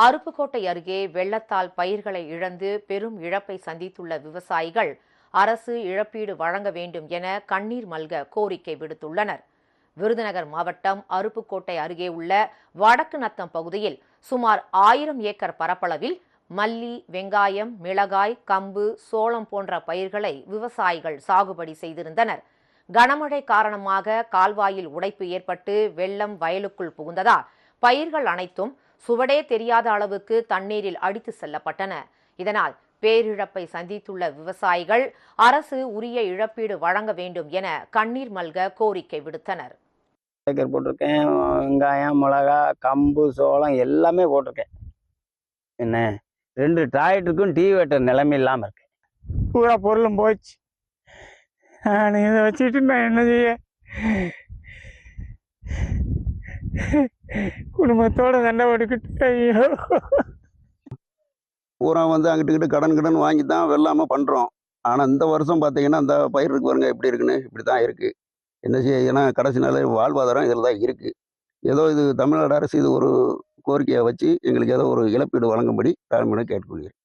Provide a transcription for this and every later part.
அருப்புக்கோட்டை அருகே வெள்ளத்தால் பயிர்களை இழந்து பெரும் இழப்பை சந்தித்துள்ள விவசாயிகள் அரசு இழப்பீடு வழங்க வேண்டும் என கண்ணீர் மல்க கோரிக்கை விடுத்துள்ளனர். விருதுநகர் மாவட்டம் அருப்புக்கோட்டை அருகே உள்ள வடக்கு நத்தம் பகுதியில் சுமார் ஆயிரம் ஏக்கர் பரப்பளவில் மல்லி வெங்காயம் மிளகாய் கம்பு சோளம் போன்ற பயிர்களை விவசாயிகள் சாகுபடி செய்திருந்தனர். கனமழை காரணமாக கால்வாயில் உடைப்பு ஏற்பட்டு வெள்ளம் வயலுக்குள் புகுந்ததால் பயிர்கள் அனைத்தும் சுவடே தெரியாத அளவுக்கு தண்ணீரில் அடித்து செல்லப்பட்டன. இதனால் பேரிழப்பை சந்தித்துள்ள விவசாயிகள் அரசு உரிய இழப்பீடு வழங்க வேண்டும் என கண்ணீர் மல்க கோரிக்கை விடுத்தனர். ஏக்கர் போட்டிருக்கேன். வெங்காயம் மிளகா கம்பு சோளம் எல்லாமே போட்டிருக்கேன். என்ன? ரெண்டு டிராக்டருக்கும் டீ வெட்டுற நிலைமை இல்லாமல் இருக்கு. பூரா பொருளும் போச்சு. நான் இதை வச்சுட்டு நான் என்ன செய்ய? குடும்பத்தோட சண்டை போட்டுக்கிட்டு ஐயோ. பூரா வந்து அங்கிட்டு இங்கிட்டு கடன் கடன் வாங்கி தான் வெள்ளாமல் பண்ணுறோம் ஆனால் இந்த வருஷம் பார்த்தீங்கன்னா அந்த பயிர் இருக்கு பாருங்க எப்படி இருக்குன்னு இப்படி தான் இருக்குது என்ன செய்ய ஏன்னா கடைசி நாள் வாழ்வாதாரம் இதில் தான் இருக்குது ஏதோ இது தமிழ்நாடு அரசு இது ஒரு கோரிக்கையை வச்சு எங்களுக்கு ஏதோ ஒரு இழப்பீடு வழங்கும்படி தாழ்மையுடன் கேட்டுக்கொள்கிறேன்.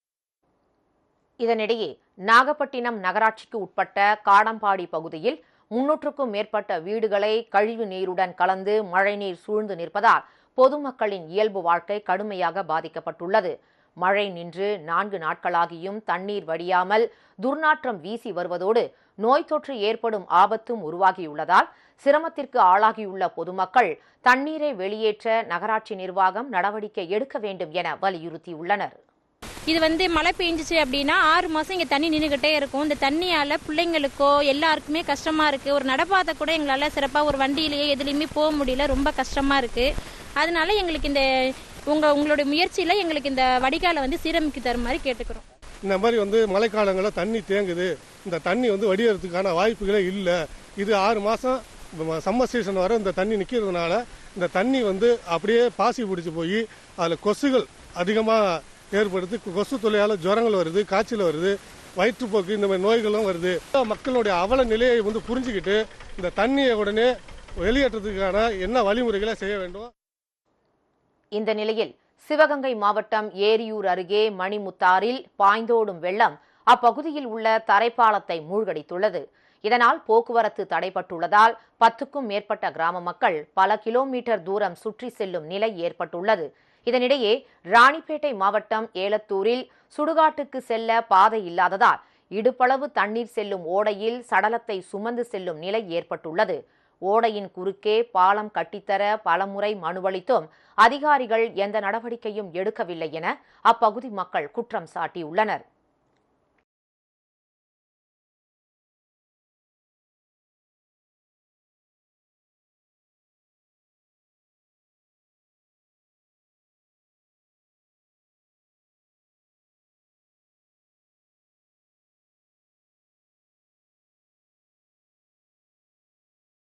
இதனிடையே நாகப்பட்டினம் நகராட்சிக்கு உட்பட்ட காடம்பாடி பகுதியில் முன்னூற்றுக்கும் மேற்பட்ட வீடுகளை கழிவு நீருடன் கலந்து மழைநீர் சூழ்ந்து நிற்பதால் பொதுமக்களின் இயல்பு வாழ்க்கை கடுமையாக பாதிக்கப்பட்டுள்ளது. மழை நின்று நான்கு நாட்களாகியும் தண்ணீர் வடியாமல் துர்நாற்றம் வீசி வருவதோடு நோய் தொற்று ஏற்படும் ஆபத்தும் உருவாகியுள்ளதால் சிரமத்திற்கு ஆளாகியுள்ள பொதுமக்கள் தண்ணீரை வெளியேற்ற நகராட்சி நிர்வாகம் நடவடிக்கை எடுக்க வேண்டும் என வலியுறுத்தியுள்ளனர். இது வந்து மழை பெஞ்சிச்சு அப்படின்னா ஆறு மாதம் இங்கே தண்ணி நின்றுக்கிட்டே இருக்கும். இந்த தண்ணியால் பிள்ளைங்களுக்கோ எல்லாருக்குமே கஷ்டமாக இருக்குது ஒரு நடப்பாதை கூட எங்களால் சிறப்பாக ஒரு வண்டியிலேயே எதுலேயுமே போக முடியல. ரொம்ப கஷ்டமாக இருக்குது அதனால எங்களுக்கு இந்த உங்கள் உங்களுடைய முயற்சியில் எங்களுக்கு இந்த வடிகாலை வந்து சீரமைக்கு மாதிரி கேட்டுக்கிறோம். இந்த மாதிரி வந்து மழைக்காலங்களில் தண்ணி தேங்குது. இந்த தண்ணி வந்து வடிகிறதுக்கான வாய்ப்புகளே இல்லை. இது ஆறு மாதம் சம்மர் சீசன் வர இந்த தண்ணி நிற்கிறதுனால இந்த தண்ணி வந்து அப்படியே பாசி பிடிச்சி போய் அதில் கொசுகள் அதிகமாக ஏற்படுது. கொசு தொல்லையால் ஜுரங்கள் வருது காய்ச்சல் வருது வயிற்றுப்போக்கு இந்த மாதிரி நோய்களும் வருது. மக்களுடைய அவல நிலையை வந்து புரிஞ்சுக்கிட்டு இந்த தண்ணியை உடனே வெளியேற்றத்துக்கான என்ன வழிமுறைகளை செய்ய வேண்டும்? இந்த நிலையில் சிவகங்கை மாவட்டம் ஏரியூர் அருகே மணிமுத்தாறில் பாய்ந்தோடும் வெள்ளம் அப்பகுதியில் உள்ள தரைப்பாலத்தை மூழ்கடித்துள்ளது. இதனால் போக்குவரத்து தடைப்பட்டுள்ளதால் பத்துக்கும் மேற்பட்ட கிராம மக்கள் பல கிலோமீட்டர் தூரம் சுற்றி செல்லும் நிலை ஏற்பட்டுள்ளது. இதனிடையே ராணிப்பேட்டை மாவட்டம் ஏலத்தூரில் சுடுகாட்டுக்கு செல்ல பாதை இல்லாததால் இடுப்பளவு தண்ணீர் செல்லும் ஓடையில் சடலத்தை சுமந்து செல்லும் நிலை ஏற்பட்டுள்ளது. ஓடையின் குறுக்கே பாலம் கட்டித்தர பலமுறை மனுவளித்தும் அதிகாரிகள் எந்த நடவடிக்கையும் எடுக்கவில்லை என அப்பகுதி மக்கள் குற்றம் சாட்டியுள்ளனர்.